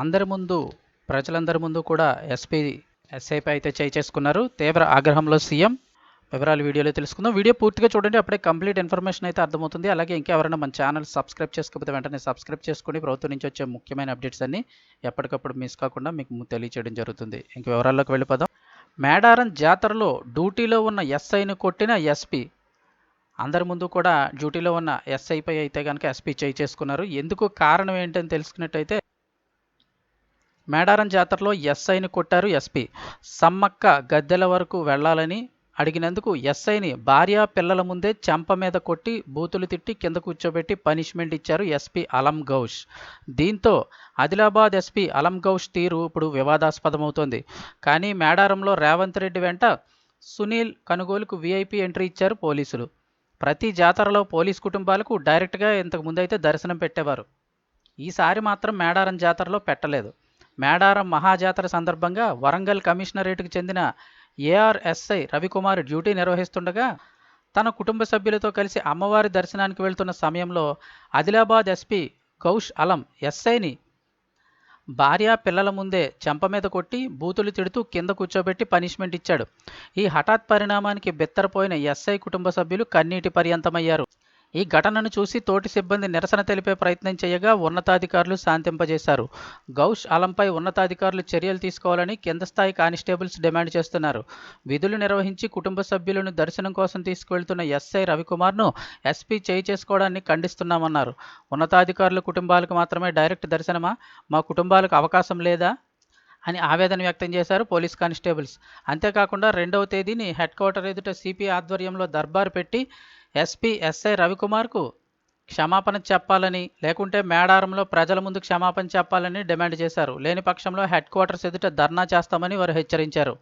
అందరి ముందు ప్రజలందరి ముందు కూడా ఎస్పీ ఎస్ఐపై అయితే చేయి చేసుకున్నారు. తీవ్ర ఆగ్రహంలో సీఎం. వివరాలు వీడియోలో తెలుసుకుందాం. వీడియో పూర్తిగా చూడండి అప్పుడే కంప్లీట్ ఇన్ఫర్మేషన్ అయితే అర్థమవుతుంది. అలాగే ఇంకెవరైనా మన ఛానల్ సబ్స్క్రైబ్ చేసుకోకపోతే వెంటనే సబ్స్క్రైబ్ చేసుకుని ప్రభుత్వం నుంచి వచ్చే ముఖ్యమైన అప్డేట్స్ అన్ని ఎప్పటికప్పుడు మిస్ కాకుండా మీకు తెలియచేయడం జరుగుతుంది. ఇంక వివరాల్లోకి వెళ్ళిపోదాం. మేడారం జాతరలో డ్యూటీలో ఉన్న ఎస్ఐని కొట్టిన ఎస్పీ. అందరి ముందు కూడా డ్యూటీలో ఉన్న ఎస్ఐపై అయితే కనుక ఎస్పీ చేయి చేసుకున్నారు. ఎందుకు కారణం ఏంటని తెలుసుకున్నట్టయితే మేడారం జాతరలో ఎస్ఐని కొట్టారు ఎస్పీ. సమ్మక్క గద్దెల వరకు వెళ్ళాలని అడిగినందుకు ఎస్ఐని భార్య పిల్లల ముందే చెంప మీద కొట్టి బూతులు తిట్టి కింద కూర్చోబెట్టి పనిష్మెంట్ ఇచ్చారు ఎస్పీ అలం గౌష్. దీంతో ఆదిలాబాద్ ఎస్పీ అలం గౌష్ తీరు ఇప్పుడు వివాదాస్పదమవుతోంది. కానీ మేడారంలో రేవంత్ రెడ్డి వెంట సునీల్ కనుగోలుకు వీఐపీ ఎంట్రీ ఇచ్చారు పోలీసులు. ప్రతి జాతరలో పోలీస్ కుటుంబాలకు డైరెక్ట్గా ఇంతకు ముందైతే దర్శనం పెట్టేవారు. ఈసారి మాత్రం మేడారం జాతరలో పెట్టలేదు. మేడారం మహాజాతర సందర్భంగా వరంగల్ కమిషనరేట్కు చెందిన ఏఆర్ఎస్ఐ రవికుమార్ డ్యూటీ నిర్వహిస్తుండగా తన కుటుంబ సభ్యులతో కలిసి అమ్మవారి దర్శనానికి వెళ్తున్న సమయంలో ఆదిలాబాద్ ఎస్పీ కౌష్ అలం ఎస్ఐని భార్య పిల్లల ముందే చెంప మీద కొట్టి బూతులు తిడుతూ కింద కూర్చోబెట్టి పనిష్మెంట్ ఇచ్చాడు. ఈ హఠాత్ పరిణామానికి బెత్తరపోయిన ఎస్ఐ కుటుంబ సభ్యులు కన్నీటి పర్యంతమయ్యారు. ఈ ఘటనను చూసి తోటి సిబ్బంది నిరసన తెలిపే ప్రయత్నం చేయగా ఉన్నతాధికారులు శాంతింపజేశారు. గౌష్ అలంపై ఉన్నతాధికారులు చర్యలు తీసుకోవాలని కింద స్థాయి కానిస్టేబుల్స్ డిమాండ్ చేస్తున్నారు. విధులు నిర్వహించి కుటుంబ సభ్యులను దర్శనం కోసం తీసుకువెళ్తున్న ఎస్ఐ రవికుమార్ను ఎస్పీ చేయి చేసుకోవడాన్ని ఖండిస్తున్నామన్నారు. ఉన్నతాధికారుల కుటుంబాలకు మాత్రమే డైరెక్ట్ దర్శనమా? మా కుటుంబాలకు అవకాశం లేదా? అని ఆవేదన వ్యక్తం చేశారు పోలీస్ కానిస్టేబుల్స్. అంతేకాకుండా రెండవ తేదీని హెడ్ క్వార్టర్ ఎదుట సిపి ఆధ్వర్యంలో దర్బారు పెట్టి ఎస్పీ ఎస్ఐ రవికుమార్కు క్షమాపణ చెప్పాలని లేకుంటే మేడారంలో ప్రజల ముందు క్షమాపణ చెప్పాలని డిమాండ్ చేశారు. లేని పక్షంలో హెడ్ క్వార్టర్స్ ఎదుట ధర్నా చేస్తామని వారు హెచ్చరించారు.